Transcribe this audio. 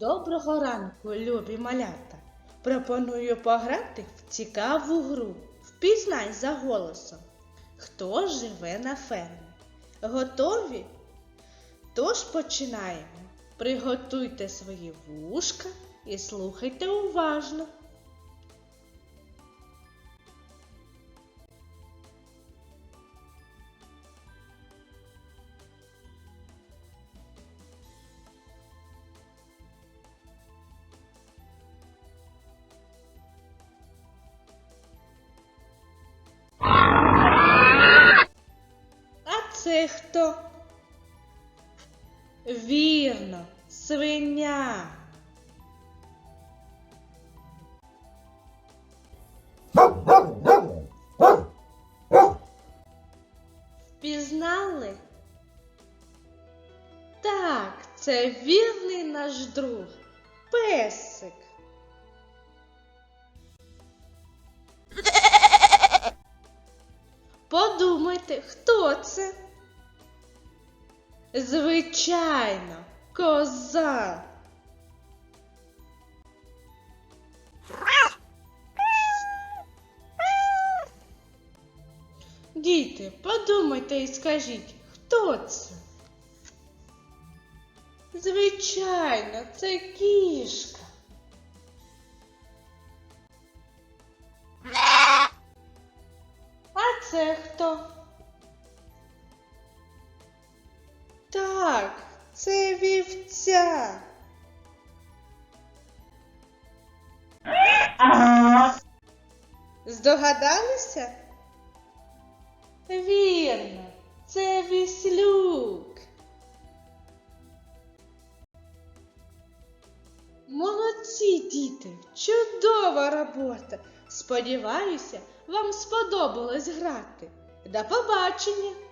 Доброго ранку, любі малята! Пропоную пограти в цікаву гру. Впізнай за голосом, хто живе на фермі. Готові? Тож починаємо. Приготуйте свої вушка і слухайте уважно. Це хто? Вірно, свиня. Впізнали? Так, це вірний наш друг, песик. Подумайте, хто це? Звичайно, коза. Діти, подумайте і скажіть, хто це? Звичайно, це кішка. А це хто? Так, це вівця. Здогадалися? Вірно, це віслюк. Молодці, діти, чудова робота. Сподіваюся, вам сподобалось грати. До побачення!